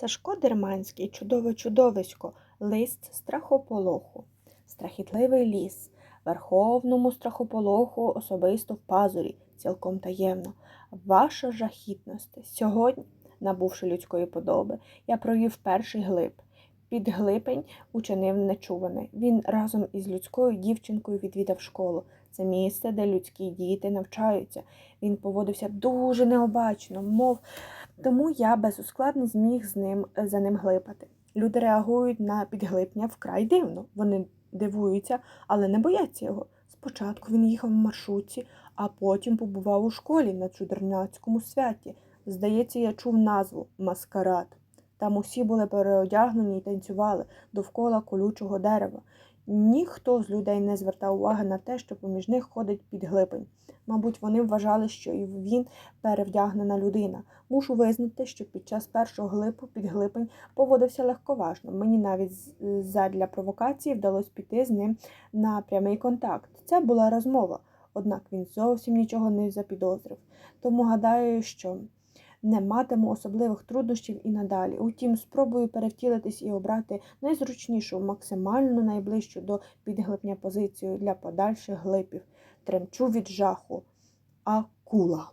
Сашко Дерманський, чудове чудовисько, лист страхополоху, страхітливий ліс, верховному страхополоху особисто в пазурі, цілком таємно. Ваша жахітності. Сьогодні, набувши людської подоби, я провів перший глиб. Під глипень учинив нечуване. Він разом із людською дівчинкою відвідав школу. Це місце, де людські діти навчаються. Він поводився дуже необачно, мов тому я безускладно зміг з ним за ним глипати. Люди реагують на підглипня вкрай дивно. Вони дивуються, але не бояться його. Спочатку він їхав в маршрутці, а потім побував у школі на чудернацькому святі. Здається, я чув назву Маскарад. Там усі були переодягнені і танцювали довкола колючого дерева. Ніхто з людей не звертав уваги на те, що поміж них ходить підглипень. Мабуть, вони вважали, що і він перевдягнена людина. Мушу визнати, що під час першого глипу підглипень поводився легковажно. Мені навіть задля провокації вдалося піти з ним на прямий контакт. Це була розмова, однак він зовсім нічого не запідозрив. Тому гадаю, що не матиму особливих труднощів і надалі. Утім, спробую перевтілитись і обрати найзручнішу, максимально найближчу до підглибня позицію для подальших глипів. Тремчу від жаху. Акула.